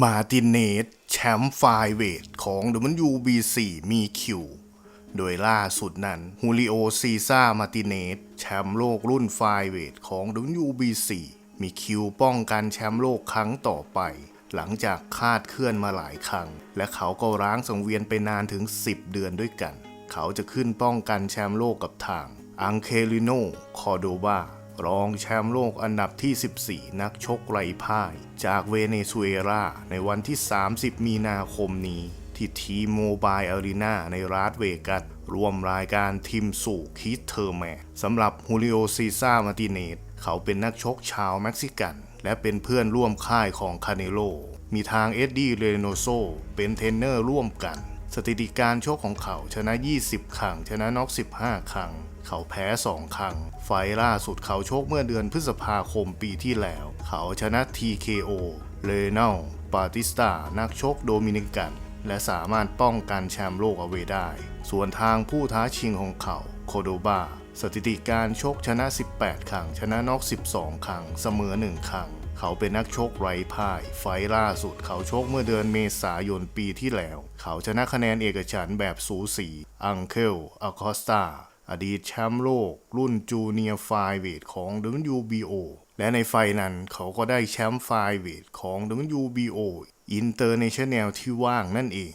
มาตินเนสแชมป์ไฟเวทของ WBC มีคิว โดยล่าสุดนั้นฮูลิโอซีซ่ามาติเนสแชมป์โลกรุ่นไฟเวทของ WBC มีคิวป้องกันแชมป์โลกครั้งต่อไป หลังจากคาดเคลื่อนมาหลายครั้ง และเขาก็ร้างสังเวียนไปนานถึง 10 เดือนด้วยกัน เขาจะขึ้นป้องกันแชมป์โลกกับทางอังเคลิโน คอโดบา รองแชมป์โลกอันดับที่ 14 นักชกไร้พ่าย จากเวเนซุเอลาในวันที่ 30 มีนาคมนี้ ที่ทีโมบายอารีนาในรัสเวกัสร่วมรายการทีมสู่คิดเทอร์แมนสำหรับฮูลิโอซีซ่ามาติเนสเขาเป็นนักชกชาวเม็กซิกัน และเป็นเพื่อนร่วมค่ายของคาเนโล มีทางเอ็ดดี้เรโนโซเป็นเทรนเนอร์ร่วมกัน สถิติการชกของเขาชนะ 20 ครั้ง ชนะน็อก 15 ครั้ง เขาแพ้ 2 ครั้ง ไฟล่าสุดเขาชกเมื่อเดือนพฤษภาคมปีที่แล้ว เขาชนะ TKO เลเนลปาติสตา นักชกโดมินิกัน และสามารถป้องกันแชมป์โลกเอาไว้ได้ ส่วนทางผู้ท้าชิงของเขาโคโดบาสถิติการชกชนะ 18 ครั้ง ชนะน็อก 12 ครั้ง เสมอ 1 ครั้ง เขาเป็นนักชกไร้พ่าย ไฟล่าสุดเขาชกเมื่อเดือนเมษายนปีที่แล้ว เขาชนะคะแนนเอกฉันแบบสูสีอังเคิลอคอสตาอดีตแชมป์โลก รุ่นจูเนียร์ไฟเวทของ WBO และในไฟนั้นเขาก็ได้แชมป์ไฟเวทของ WBO อินเตอร์เนชั่นแนลที่ว่างนั่นเอง